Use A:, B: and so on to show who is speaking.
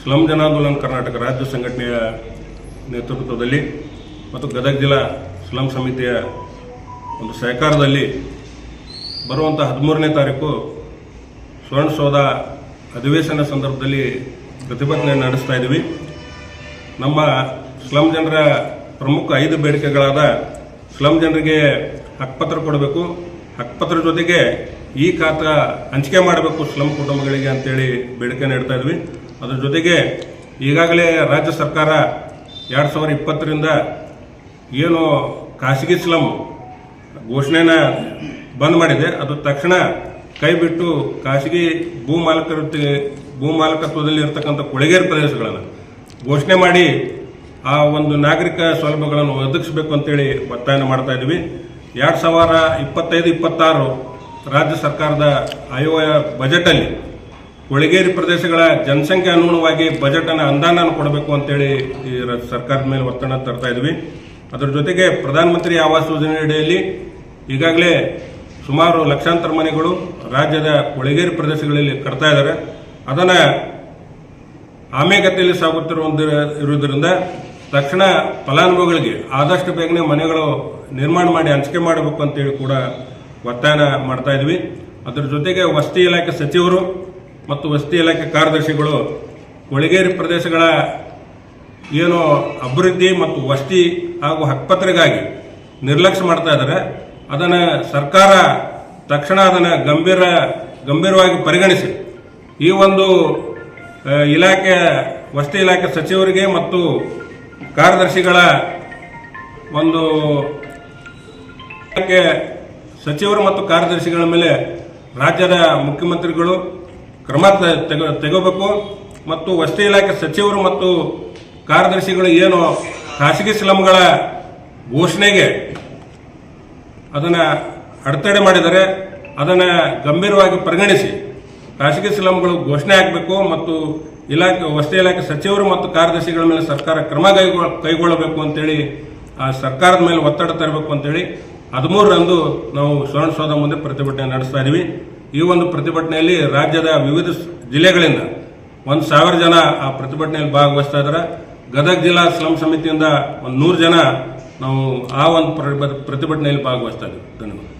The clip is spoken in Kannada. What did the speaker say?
A: ಸ್ಲಂ ಜನಾಂದೋಲನ ಕರ್ನಾಟಕ ರಾಜ್ಯ ಸಂಘಟನೆಯ ನೇತೃತ್ವದಲ್ಲಿ ಮತ್ತು ಗದಗ ಜಿಲ್ಲಾ ಸ್ಲಂ ಸಮಿತಿಯ ಒಂದು ಸಹಕಾರದಲ್ಲಿ ಬರುವಂಥ ಹದಿಮೂರನೇ ತಾರೀಕು ಸ್ವರ್ಣಸೌಧ ಅಧಿವೇಶನ ಸಂದರ್ಭದಲ್ಲಿ ಪ್ರತಿಭಟನೆ ನಡೆಸ್ತಾ ಇದ್ದೀವಿ. ನಮ್ಮ ಸ್ಲಂ ಜನರ ಪ್ರಮುಖ ಐದು ಬೇಡಿಕೆಗಳಾದ ಸ್ಲಂ ಜನರಿಗೆ ಹಕ್ಪತ್ರ ಕೊಡಬೇಕು. ಹಕ್ಪತ್ರ ಜೊತೆಗೆ ಈ ಖಾತ ಹಂಚಿಕೆ ಮಾಡಬೇಕು ಸ್ಲಂ ಕುಟುಂಬಗಳಿಗೆ ಅಂತೇಳಿ ಬೇಡಿಕೆ ನೀಡ್ತಾ ಇದ್ವಿ. ಅದ್ರ ಜೊತೆಗೆ ಈಗಾಗಲೇ ರಾಜ್ಯ ಸರ್ಕಾರ ಎರಡು ಸಾವಿರದ ಇಪ್ಪತ್ತರಿಂದ ಏನು ಖಾಸಗಿ ಸ್ಲಂ ಘೋಷಣೆನ ಬಂದ್ ಮಾಡಿದೆ. ಅದು ತಕ್ಷಣ ಕೈ ಬಿಟ್ಟು ಖಾಸಗಿ ಭೂ ಮಾಲಕರ ಭೂ ಮಾಲಕತ್ವದಲ್ಲಿ ಇರತಕ್ಕಂಥ ಕೊಳಗೇರಿ ಪ್ರದೇಶಗಳನ್ನು ಘೋಷಣೆ ಮಾಡಿ ಆ ಒಂದು ನಾಗರಿಕ ಸೌಲಭ್ಯಗಳನ್ನು ಒದಗಿಸಬೇಕು ಅಂತೇಳಿ ಒತ್ತಾಯನ ಮಾಡ್ತಾ ಇದ್ವಿ. ಎರಡು ಸಾವಿರ ಇಪ್ಪತ್ತೈದು, ಇಪ್ಪತ್ತಾರು ರಾಜ್ಯ ಸರ್ಕಾರದ ಆಯವ್ಯಯ ಬಜೆಟಲ್ಲಿ ಕೊಳಗೇರಿ ಪ್ರದೇಶಗಳ ಜನಸಂಖ್ಯೆ ಅನುಗುಣವಾಗಿ ಬಜೆಟ್ ಅನ್ನು ಅನುದಾನ ಕೊಡಬೇಕು ಅಂತೇಳಿ ಈ ಸರ್ಕಾರದ ಮೇಲೆ ಒತ್ತಡ ತರ್ತಾ ಇದ್ವಿ. ಅದರ ಜೊತೆಗೆ ಪ್ರಧಾನಮಂತ್ರಿ ಆವಾಸ್ ಯೋಜನೆ ಅಡಿಯಲ್ಲಿ ಈಗಾಗಲೇ ಸುಮಾರು ಲಕ್ಷಾಂತರ ಮನೆಗಳು ರಾಜ್ಯದ ಕೊಳಗೇರಿ ಪ್ರದೇಶಗಳಲ್ಲಿ ಕಟ್ತಾ ಇದ್ದಾರೆ ಅದನ್ನ ಆಮೆಗತಿಯಲ್ಲಿ ಸಾಗುತ್ತಿರುವ ಇರುವುದರಿಂದ ತಕ್ಷಣ ಫಲಾನುಭವಿಗಳಿಗೆ ಆದಷ್ಟು ಬೇಗನೆ ಮನೆಗಳು ನಿರ್ಮಾಣ ಮಾಡಿ ಹಂಚಿಕೆ ಮಾಡಬೇಕು ಅಂತೇಳಿ ಕೂಡ ಒತ್ತಾಯನ ಮಾಡ್ತಾ ಇದ್ವಿ. ಅದರ ಜೊತೆಗೆ ವಸತಿ ಇಲಾಖೆ ಸಚಿವರು ಮತ್ತು ವಸತಿ ಇಲಾಖೆ ಕಾರ್ಯದರ್ಶಿಗಳು ಕೊಳಗೇರಿ ಪ್ರದೇಶಗಳ ಏನು ಅಭಿವೃದ್ಧಿ ಮತ್ತು ವಸತಿ ಹಾಗೂ ಹಕ್ಪತ್ರೆಗಾಗಿ ನಿರ್ಲಕ್ಷ್ಯ ಮಾಡ್ತಾ ಇದ್ದಾರೆ. ಅದನ್ನು ಸರ್ಕಾರ ತಕ್ಷಣ ಅದನ್ನು ಗಂಭೀರ, ಗಂಭೀರವಾಗಿ ಪರಿಗಣಿಸಿ. ಈ ಒಂದು ಇಲಾಖೆ, ವಸತಿ ಇಲಾಖೆ ಸಚಿವರಿಗೆ ಮತ್ತು ಕಾರ್ಯದರ್ಶಿಗಳ ಒಂದು ಸಚಿವರು ಮತ್ತು ಕಾರ್ಯದರ್ಶಿಗಳ ಮೇಲೆ ರಾಜ್ಯದ ಮುಖ್ಯಮಂತ್ರಿಗಳು ಕ್ರಮ ತೆಗೆ- ತೆಗೋಬೇಕು ಮತ್ತು ವಸತಿ ಇಲಾಖೆ ಸಚಿವರು ಮತ್ತು ಕಾರ್ಯದರ್ಶಿಗಳು ಏನು ಖಾಸಗಿ ಸ್ಲಂಗಳ ಘೋಷಣೆಗೆ ಅದನ್ನ ಅಡೆತಡೆ ಮಾಡಿದರೆ ಅದನ್ನ ಗಂಭೀರವಾಗಿ ಪರಿಗಣಿಸಿ ಖಾಸಗಿ ಸ್ಲಂಗಳು ಘೋಷಣೆ ಆಗಬೇಕು ಮತ್ತು ಇಲಾಖೆ, ವಸತಿ ಇಲಾಖೆ ಸಚಿವರು ಮತ್ತು ಕಾರ್ಯದರ್ಶಿಗಳ ಮೇಲೆ ಸರ್ಕಾರ ಕ್ರಮ ಕೈಗೊಳ್ಳ, ಕೈಗೊಳ್ಳಬೇಕು ಅಂತೇಳಿ ಆ ಸರ್ಕಾರದ ಮೇಲೆ ಒತ್ತಡ ತರಬೇಕು ಅಂತೇಳಿ ಹದಿಮೂರರಂದು ನಾವು ಸುವರ್ಣಸೌಧ ಮುಂದೆ ಪ್ರತಿಭಟನೆ ನಡೆಸ್ತಾ ಇದ್ದೀವಿ. ಈ ಒಂದು ಪ್ರತಿಭಟನೆಯಲ್ಲಿ ರಾಜ್ಯದ ವಿವಿಧ ಜಿಲ್ಲೆಗಳಿಂದ ಒಂದು ಸಾವಿರ ಜನ ಆ ಪ್ರತಿಭಟನೆಯಲ್ಲಿ ಭಾಗವಹಿಸ್ತಾ ಇದ್ದಾರೆ. ಗದಗ ಜಿಲ್ಲಾ ಸ್ಲಂ ಸಮಿತಿಯಿಂದ ಒಂದು ನೂರು ಜನ ನಾವು ಆ ಒಂದು ಪ್ರ- ಪ್ರತಿಭಟನೆಯಲ್ಲಿ ಭಾಗವಹಿಸ್ತಾ ಇದ್ದೀವಿ. ಧನ್ಯವಾದ.